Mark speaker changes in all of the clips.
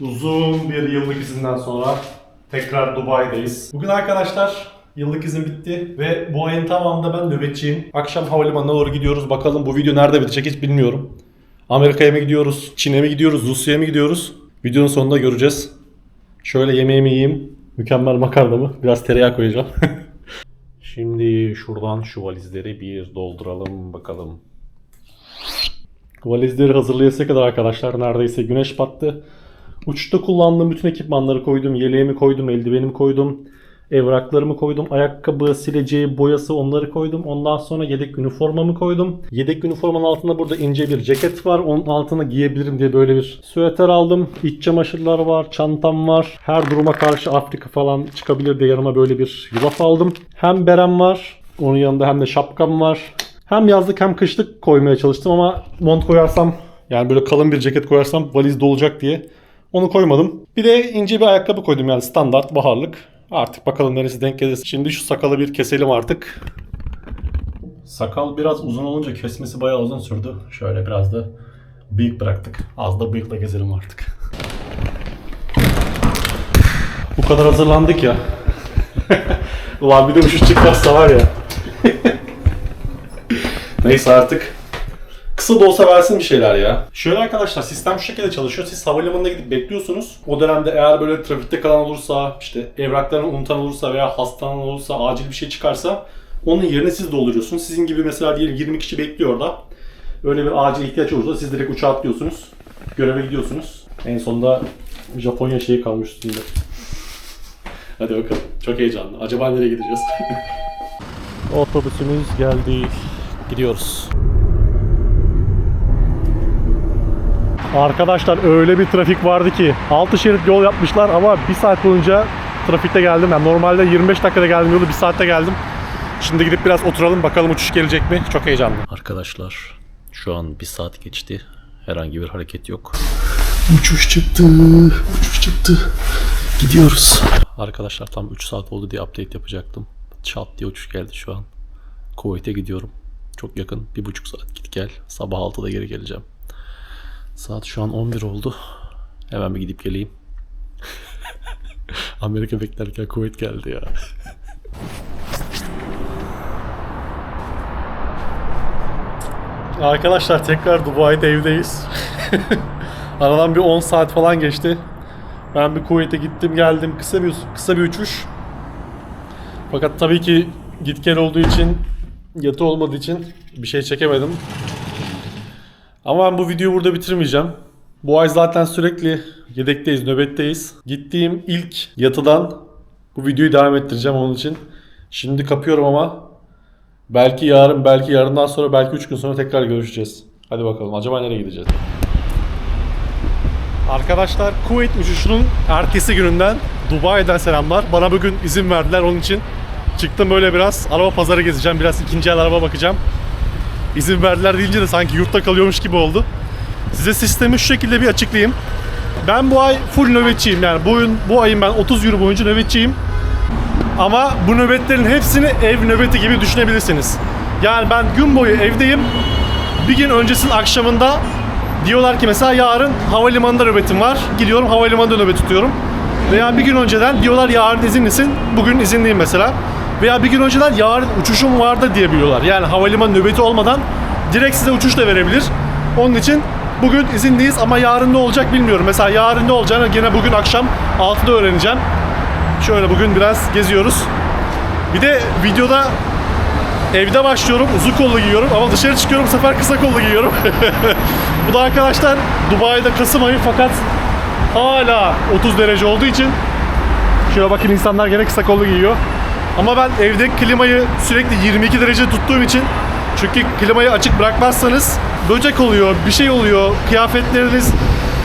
Speaker 1: Uzun bir yıllık izinden sonra tekrar Dubai'deyiz. Bugün arkadaşlar yıllık izin bitti ve bu ayın tamamında ben nöbetçiyim. Akşam havalimanına doğru gidiyoruz. Bakalım bu video nerede bitecek hiç bilmiyorum. Amerika'ya mı gidiyoruz, Çin'e mi gidiyoruz, Rusya'ya mı gidiyoruz? Videonun sonunda göreceğiz. Şöyle yemeğimi yiyeyim. Mükemmel makarnamı. Biraz tereyağı koyacağım. Şimdi şuradan şu valizleri bir dolduralım bakalım. Valizleri hazırlayasıya kadar arkadaşlar neredeyse güneş battı. Uçuşta kullandığım bütün ekipmanları koydum. Yeleğimi koydum, eldivenimi koydum. Evraklarımı koydum. Ayakkabı, sileceği, boyası onları koydum. Ondan sonra yedek üniformamı koydum. Yedek üniformanın altında burada ince bir ceket var. Onun altına giyebilirim diye böyle bir süveter aldım. İç çamaşırlar var, çantam var. Her duruma karşı Afrika falan çıkabilir diye yanıma böyle bir yulaf aldım. Hem berem var. Onun yanında hem de şapkam var. Hem yazlık hem kışlık koymaya çalıştım ama mont koyarsam yani böyle kalın bir ceket koyarsam valiz dolacak diye onu koymadım. Bir de ince bir ayakkabı koydum yani standart baharlık. Artık bakalım neresi denk gelirse. Şimdi şu sakalı bir keselim artık. Sakal biraz uzun olunca kesmesi bayağı uzun sürdü. Şöyle biraz da bıyık bıraktık. Az da bıyıkla gezelim artık. Bu kadar hazırlandık ya. Ulan bir de uçuş çıkmazsa var ya. Neyse artık. Kısa da olsa versin bir şeyler ya. Şöyle arkadaşlar sistem şu şekilde çalışıyor. Siz havalimanına gidip bekliyorsunuz. O dönemde eğer böyle trafikte kalan olursa, işte evraklarını unutan olursa veya hastalanan olursa, acil bir şey çıkarsa onun yerine siz dolduruyorsunuz. Sizin gibi mesela diyelim 20 kişi bekliyor orada. Öyle bir acil ihtiyaç olursa siz direkt uçağa atlıyorsunuz. Göreve gidiyorsunuz. En sonunda Japonya şeyi kalmış üstünde. Hadi bakalım. Çok heyecanlı. Acaba nereye gideceğiz? Otobüsümüz geldi. Gidiyoruz. Arkadaşlar öyle bir trafik vardı ki 6 şerit yol yapmışlar ama 1 saat boyunca trafikte geldim. Yani normalde 25 dakikada geldim yolu 1 saatte geldim. Şimdi gidip biraz oturalım bakalım uçuş gelecek mi? Çok heyecanlı. Arkadaşlar şu an 1 saat geçti. Herhangi bir hareket yok. Uçuş çıktı. Uçuş çıktı. Gidiyoruz. Arkadaşlar tam 3 saat oldu diye update yapacaktım. Çat diye uçuş geldi şu an. Kuveyt'e gidiyorum. Çok yakın. 1,5 saat git gel. Sabah 6'da geri geleceğim. Saat şu an 11 oldu. Hemen bir gidip geleyim. Amerika beklerken Kuveyt geldi ya. Arkadaşlar tekrar Dubai'de evdeyiz. Aradan bir 10 saat falan geçti. Ben bir Kuveyt'e gittim geldim. Kısa bir kısa bir uçuş. Fakat tabii ki git gel olduğu için yatı olmadığı için bir şey çekemedim. Ama ben bu videoyu burada bitirmeyeceğim. Bu ay zaten sürekli yedekteyiz, nöbetteyiz. Gittiğim ilk yatıdan bu videoyu devam ettireceğim onun için. Şimdi kapıyorum ama belki yarın, belki yarından sonra, belki 3 gün sonra tekrar görüşeceğiz. Hadi bakalım acaba nereye gideceğiz? Arkadaşlar Kuveyt uçuşunun ertesi gününden Dubai'den selamlar. Bana bugün izin verdiler onun için. Çıktım böyle biraz araba pazarı gezeceğim. Biraz ikinci el araba bakacağım. İzin verdiler deyince de sanki yurtta kalıyormuş gibi oldu. Size sistemi şu şekilde bir açıklayayım. Ben bu ay full nöbetçiyim yani bu, bu ayın ben 30 euro boyunca nöbetçiyim. Ama bu nöbetlerin hepsini ev nöbeti gibi düşünebilirsiniz. Yani ben gün boyu evdeyim. Bir gün öncesinin akşamında diyorlar ki mesela yarın havalimanında nöbetim var. Gidiyorum havalimanında nöbet tutuyorum. Veya bir gün önceden diyorlar yarın izinlisin. Bugün izinliyim mesela. Veya bir gün önceden yarın uçuşum vardı diye biliyorlar. Yani havalimanı nöbeti olmadan direkt size uçuş da verebilir. Onun için bugün izindeyiz ama yarın ne olacak bilmiyorum. Mesela yarın ne olacağını gene bugün akşam 6'da öğreneceğim. Şöyle bugün biraz geziyoruz. Bir de videoda evde başlıyorum uzun kollu giyiyorum ama dışarı çıkıyorum bu sefer kısa kollu giyiyorum. bu da arkadaşlar Dubai'de Kasım ayı fakat hala 30 derece olduğu için şöyle bakın insanlar gene kısa kollu giyiyor. Ama ben evde klimayı sürekli 22 derece tuttuğum için çünkü klimayı açık bırakmazsanız böcek oluyor, bir şey oluyor, kıyafetleriniz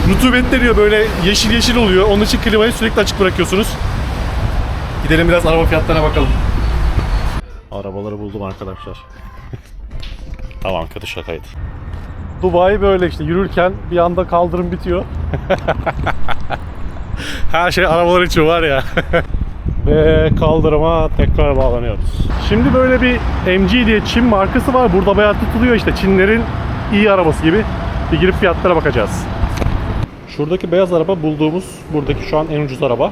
Speaker 1: rutubetleniyor böyle yeşil yeşil oluyor. Onun için klimayı sürekli açık bırakıyorsunuz. Gidelim biraz araba fiyatlarına bakalım. Arabaları buldum arkadaşlar. tamam kötü şakaydı. Dubai böyle işte yürürken bir anda kaldırım bitiyor. Her şey arabalar için var ya. Kaldırıma tekrar bağlanıyoruz. Şimdi böyle bir MG diye Çin markası var. Burada bayağı tutuluyor işte Çinlerin iyi arabası gibi. Bir girip fiyatlara bakacağız. Şuradaki beyaz araba bulduğumuz buradaki şu an en ucuz araba.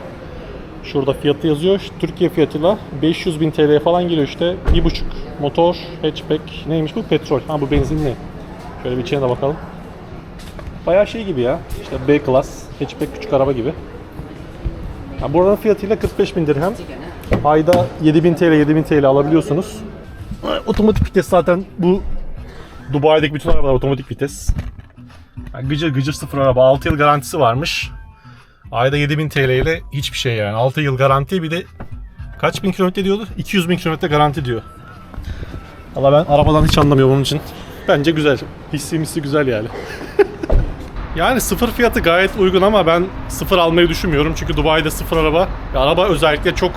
Speaker 1: Şurada fiyatı yazıyor. Türkiye fiyatıyla 500 bin TL'ye falan geliyor işte. Bir buçuk motor, hatchback. Neymiş bu? Petrol. Ha bu benzinli. Şöyle bir içine de bakalım. Bayağı şey gibi ya. İşte B class, hatchback küçük araba gibi. Ha, buranın fiyatıyla 45 bin dirhem. Ayda 7000 TL, 7000 TL alabiliyorsunuz. Otomatik vites zaten bu Dubai'deki bütün arabalar otomatik vites. Yani gıcır gıcır sıfır araba. 6 yıl garantisi varmış. Ayda 7000 TL ile hiçbir şey yani. 6 yıl garanti bir de kaç bin kilometre diyordu? 200 bin kilometre garanti diyor. Valla ben arabadan hiç anlamıyorum onun için. Bence güzel. Hissi missi güzel yani. Yani sıfır fiyatı gayet uygun ama ben sıfır almayı düşünmüyorum. Çünkü Dubai'de sıfır araba, ya araba özellikle çok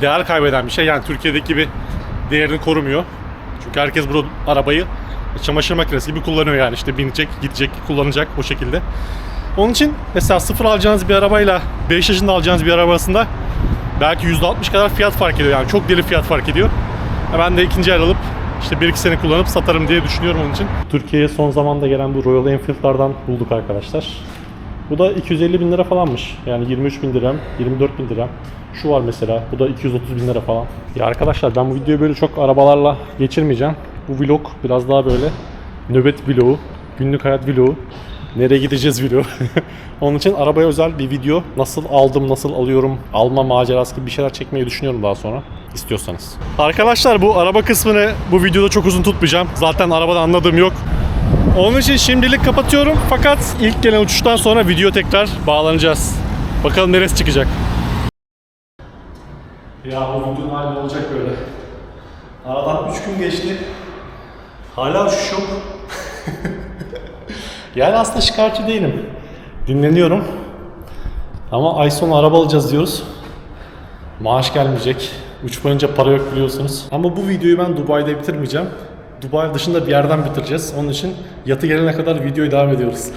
Speaker 1: değer kaybeden bir şey. Yani Türkiye'deki gibi değerini korumuyor. Çünkü herkes bu arabayı çamaşır makinesi gibi kullanıyor yani. işte binecek, gidecek, kullanacak o şekilde. Onun için mesela sıfır alacağınız bir arabayla 5 yaşında alacağınız bir araba arasında belki %60 kadar fiyat fark ediyor. Yani çok deli fiyat fark ediyor. Ben de ikinci el alıp işte 1-2 sene kullanıp satarım diye düşünüyorum onun için. Türkiye'ye son zamanda gelen bu Royal Enfield'lardan bulduk arkadaşlar. Bu da 250 bin lira falanmış. Yani 23 bin dirhem, 24 bin dirhem. Şu var mesela. Bu da 230 bin lira falan. Ya arkadaşlar ben bu videoyu böyle çok arabalarla geçirmeyeceğim. Bu vlog biraz daha böyle nöbet vlogu, günlük hayat vlogu. Nereye gideceğiz vlogu. Onun için arabaya özel bir video. Nasıl aldım, nasıl alıyorum, alma macerası gibi bir şeyler çekmeyi düşünüyorum daha sonra. istiyorsanız. Arkadaşlar bu araba kısmını bu videoda çok uzun tutmayacağım. Zaten arabadan anladığım yok. Onun için şimdilik kapatıyorum. Fakat ilk gelen uçuştan sonra video tekrar bağlanacağız. Bakalım neresi çıkacak. Ya bu videonun hali olacak böyle? Aradan 3 gün geçti. Hala uçuş yok. yani aslında şikayetçi değilim. Dinleniyorum. Ama ay sonu araba alacağız diyoruz. Maaş gelmeyecek. Uçmayınca para yok biliyorsunuz. Ama bu videoyu ben Dubai'de bitirmeyeceğim. Dubai dışında bir yerden bitireceğiz. Onun için yatı gelene kadar videoyu devam ediyoruz.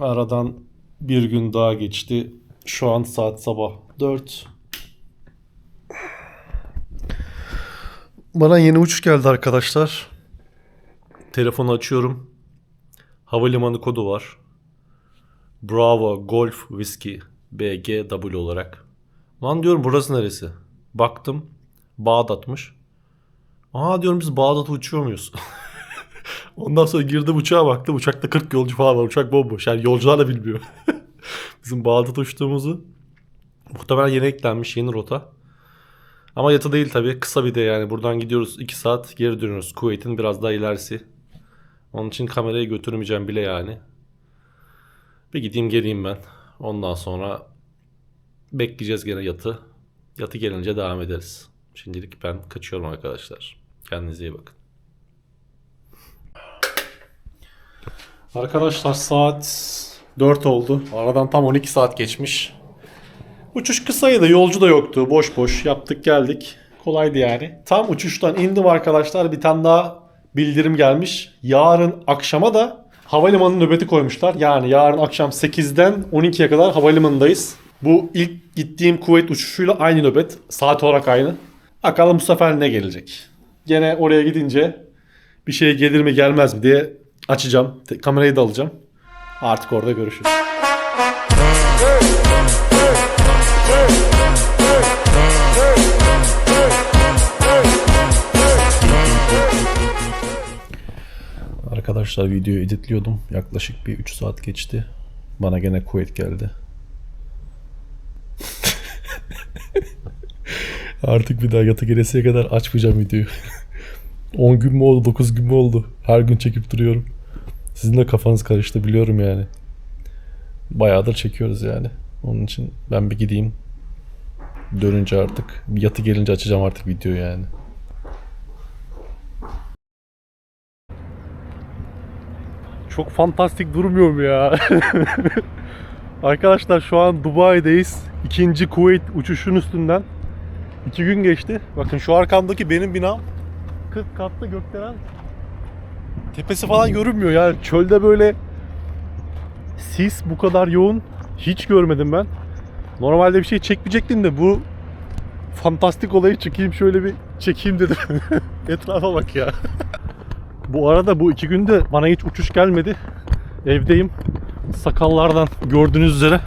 Speaker 1: Aradan bir gün daha geçti. Şu an saat sabah 4. Bana yeni uçuş geldi arkadaşlar. Telefonu açıyorum. Havalimanı kodu var. Bravo Golf Whiskey BGW olarak. Lan diyorum burası neresi? Baktım. Bağdat'mış. Aa diyorum biz Bağdat'a uçuyor muyuz? Ondan sonra girdim uçağa baktım. Uçakta 40 yolcu falan var. Uçak bomboş. Yani yolcular da bilmiyor. Bizim Bağdat'a uçtuğumuzu muhtemelen yeni eklenmiş yeni rota. Ama yatı değil tabii. Kısa bir de yani. Buradan gidiyoruz 2 saat geri dönüyoruz. Kuveyt'in biraz daha ilerisi. Onun için kamerayı götürmeyeceğim bile yani. Bir gideyim geleyim ben. Ondan sonra bekleyeceğiz gene yatı. Yatı gelince devam ederiz. Şimdilik ben kaçıyorum arkadaşlar. Kendinize iyi bakın. Arkadaşlar saat 4 oldu. Aradan tam 12 saat geçmiş. Uçuş kısaydı, yolcu da yoktu. Boş boş yaptık geldik. Kolaydı yani. Tam uçuştan indim arkadaşlar. Bir tane daha bildirim gelmiş. Yarın akşama da havalimanı nöbeti koymuşlar. Yani yarın akşam 8'den 12'ye kadar havalimanındayız. Bu ilk gittiğim Kuveyt uçuşuyla aynı nöbet. Saat olarak aynı. Bakalım bu sefer ne gelecek. Gene oraya gidince bir şey gelir mi gelmez mi diye açacağım. Kamerayı da alacağım. Artık orada görüşürüz. Arkadaşlar videoyu editliyordum. Yaklaşık bir 3 saat geçti. Bana gene Kuveyt geldi. Artık bir daha yata gelesiye kadar açmayacağım videoyu. 10 gün mü oldu, 9 gün mü oldu? Her gün çekip duruyorum. Sizin de kafanız karıştı biliyorum yani. Bayağıdır çekiyoruz yani. Onun için ben bir gideyim. Dönünce artık, yatı gelince açacağım artık videoyu yani. Çok fantastik durmuyor mu ya? Arkadaşlar şu an Dubai'deyiz. İkinci Kuveyt uçuşun üstünden. İki gün geçti. Bakın şu arkamdaki benim binam. 40 katlı gökdelen. Tepesi falan görünmüyor yani çölde böyle sis bu kadar yoğun hiç görmedim ben. Normalde bir şey çekmeyecektim de bu fantastik olayı çekeyim şöyle bir çekeyim dedim. Etrafa bak ya. Bu arada bu iki günde bana hiç uçuş gelmedi. Evdeyim. sakallardan gördüğünüz üzere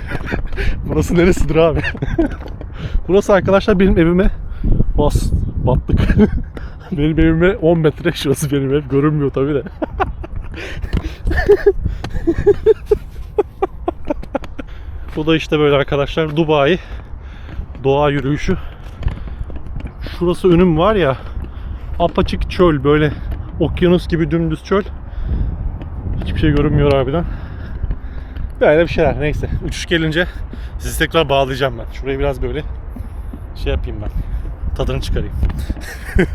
Speaker 1: burası neresidir abi? burası arkadaşlar benim evime bas battık. benim evime 10 metre şurası benim ev görünmüyor tabi de. Bu da işte böyle arkadaşlar Dubai doğa yürüyüşü. Şurası önüm var ya apaçık çöl böyle okyanus gibi dümdüz çöl. Hiçbir şey görünmüyor harbiden. Böyle bir şeyler neyse. Uçuş gelince sizi tekrar bağlayacağım ben. Şurayı biraz böyle şey yapayım ben. Tadını çıkarayım. 4,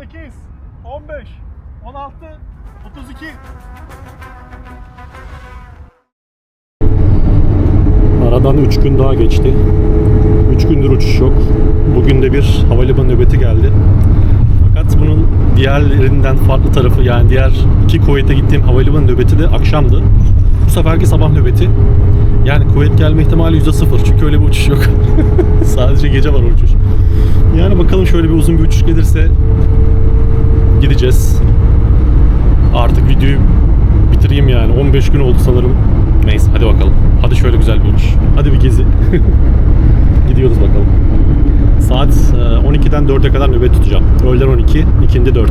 Speaker 1: 8, 15, 16, 32. Aradan 3 gün daha geçti. 3 gündür uçuş yok. Bugün de bir havalimanı nöbeti geldi. Bunun diğerlerinden farklı tarafı yani diğer iki Kuveyt'e gittiğim havalimanı nöbeti de akşamdı. Bu seferki sabah nöbeti. Yani Kuveyt gelme ihtimali %0 çünkü öyle bir uçuş yok. Sadece gece var uçuş. Yani bakalım şöyle bir uzun bir uçuş gelirse gideceğiz. Artık videoyu bitireyim yani. 15 gün oldu sanırım. Neyse hadi bakalım. Hadi şöyle güzel bir uçuş. Hadi bir gezi. Gidiyoruz bakalım. Saat e, 12'den 4'e kadar nöbet tutacağım. Öğlen 12, ikindi 4.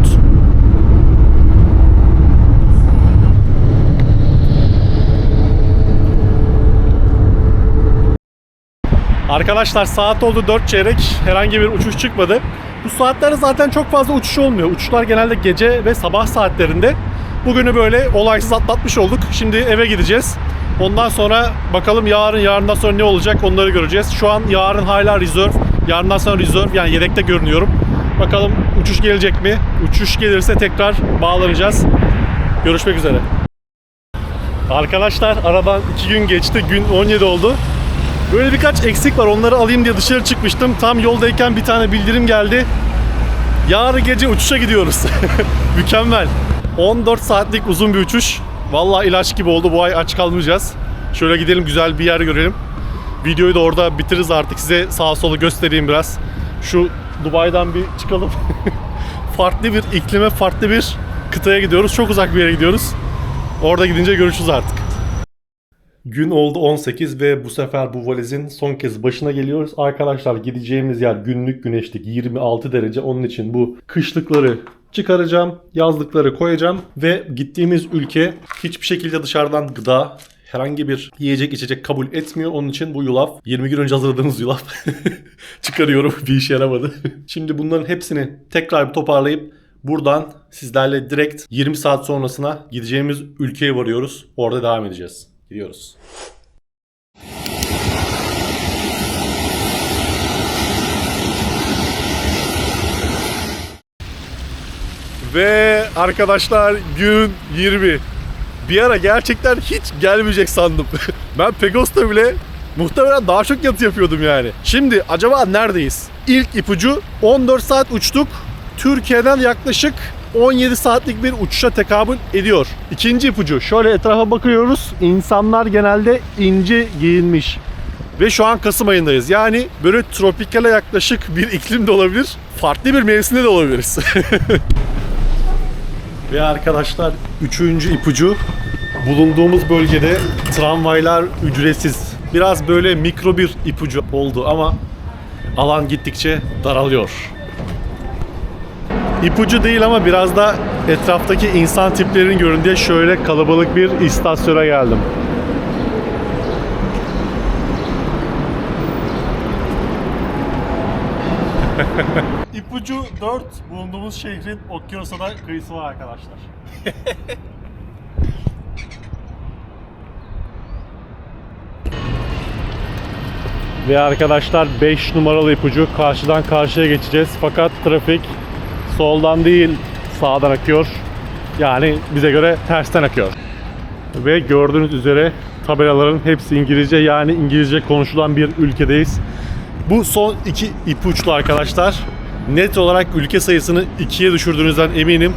Speaker 1: Arkadaşlar saat oldu 4 çeyrek. Herhangi bir uçuş çıkmadı. Bu saatlerde zaten çok fazla uçuş olmuyor. Uçuşlar genelde gece ve sabah saatlerinde. Bugünü böyle olaysız atlatmış olduk. Şimdi eve gideceğiz. Ondan sonra bakalım yarın, yarından sonra ne olacak onları göreceğiz. Şu an yarın hala reserve, yarından sonra reserve yani yedekte görünüyorum. Bakalım uçuş gelecek mi? Uçuş gelirse tekrar bağlanacağız. Görüşmek üzere. Arkadaşlar aradan 2 gün geçti. Gün 17 oldu. Böyle birkaç eksik var. Onları alayım diye dışarı çıkmıştım. Tam yoldayken bir tane bildirim geldi. Yarın gece uçuşa gidiyoruz. Mükemmel. 14 saatlik uzun bir uçuş. Vallahi ilaç gibi oldu. Bu ay aç kalmayacağız. Şöyle gidelim güzel bir yer görelim. Videoyu da orada bitiririz artık. Size sağa solu göstereyim biraz. Şu Dubai'den bir çıkalım. farklı bir iklime, farklı bir kıtaya gidiyoruz. Çok uzak bir yere gidiyoruz. Orada gidince görüşürüz artık. Gün oldu 18 ve bu sefer bu valizin son kez başına geliyoruz. Arkadaşlar gideceğimiz yer günlük güneşlik 26 derece. Onun için bu kışlıkları çıkaracağım, yazlıkları koyacağım ve gittiğimiz ülke hiçbir şekilde dışarıdan gıda herhangi bir yiyecek içecek kabul etmiyor. Onun için bu yulaf 20 gün önce hazırladığımız yulaf çıkarıyorum. Bir işe yaramadı. Şimdi bunların hepsini tekrar bir toparlayıp buradan sizlerle direkt 20 saat sonrasına gideceğimiz ülkeye varıyoruz. Orada devam edeceğiz. Gidiyoruz. Ve arkadaşlar gün 20. Bir ara gerçekten hiç gelmeyecek sandım. ben Pegos'ta bile muhtemelen daha çok yatı yapıyordum yani. Şimdi acaba neredeyiz? İlk ipucu 14 saat uçtuk. Türkiye'den yaklaşık 17 saatlik bir uçuşa tekabül ediyor. İkinci ipucu şöyle etrafa bakıyoruz. İnsanlar genelde ince giyinmiş. Ve şu an Kasım ayındayız. Yani böyle tropikale yaklaşık bir iklim de olabilir. Farklı bir mevsimde de olabiliriz. Ve arkadaşlar üçüncü ipucu bulunduğumuz bölgede tramvaylar ücretsiz. Biraz böyle mikro bir ipucu oldu ama alan gittikçe daralıyor. İpucu değil ama biraz da etraftaki insan tiplerinin göründüğü şöyle kalabalık bir istasyona geldim. İpucu 4 bulunduğumuz şehrin Okyanus'a kıyısı var arkadaşlar. Ve arkadaşlar 5 numaralı ipucu karşıdan karşıya geçeceğiz. Fakat trafik soldan değil sağdan akıyor. Yani bize göre tersten akıyor. Ve gördüğünüz üzere tabelaların hepsi İngilizce yani İngilizce konuşulan bir ülkedeyiz. Bu son iki ipuçlu arkadaşlar. Net olarak ülke sayısını ikiye düşürdüğünüzden eminim.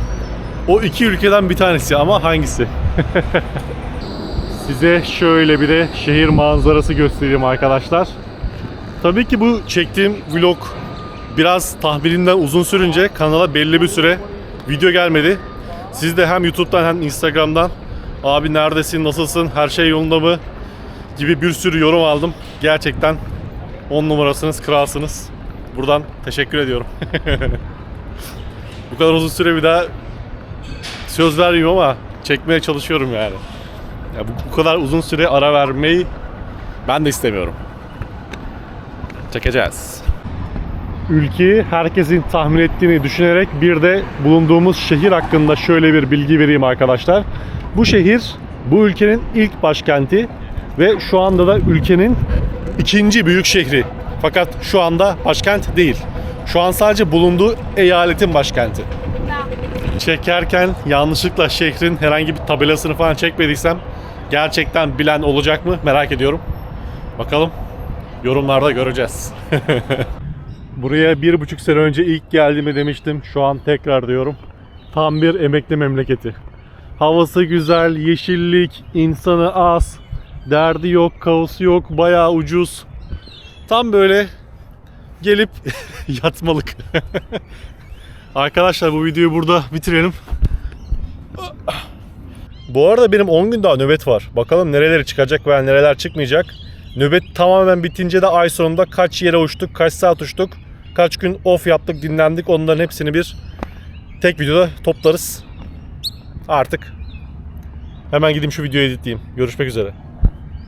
Speaker 1: O iki ülkeden bir tanesi ama hangisi? Size şöyle bir de şehir manzarası göstereyim arkadaşlar. Tabii ki bu çektiğim vlog biraz tahmininden uzun sürünce kanala belli bir süre video gelmedi. Siz de hem YouTube'dan hem Instagram'dan Abi neredesin, nasılsın, her şey yolunda mı? Gibi bir sürü yorum aldım. Gerçekten 10 numarasınız, kralsınız. Buradan teşekkür ediyorum. Bu kadar uzun süre bir daha söz vermiyorum ama çekmeye çalışıyorum yani. Ya bu, bu kadar uzun süre ara vermeyi ben de istemiyorum. Çekeceğiz. Ülkeyi herkesin tahmin ettiğini düşünerek bir de bulunduğumuz şehir hakkında şöyle bir bilgi vereyim arkadaşlar. Bu şehir bu ülkenin ilk başkenti ve şu anda da ülkenin ikinci büyük şehri. Fakat şu anda başkent değil. Şu an sadece bulunduğu eyaletin başkenti. Çekerken yanlışlıkla şehrin herhangi bir tabelasını falan çekmediysem gerçekten bilen olacak mı merak ediyorum. Bakalım yorumlarda göreceğiz. Buraya bir buçuk sene önce ilk geldiğimi demiştim. Şu an tekrar diyorum. Tam bir emekli memleketi. Havası güzel, yeşillik, insanı az, derdi yok, kaosu yok, bayağı ucuz. Tam böyle gelip yatmalık. Arkadaşlar bu videoyu burada bitirelim. Bu arada benim 10 gün daha nöbet var. Bakalım nereleri çıkacak veya nereler çıkmayacak. Nöbet tamamen bitince de ay sonunda kaç yere uçtuk, kaç saat uçtuk, kaç gün off yaptık, dinlendik. Onların hepsini bir tek videoda toplarız. Artık hemen gideyim şu videoyu editleyeyim. Görüşmek üzere.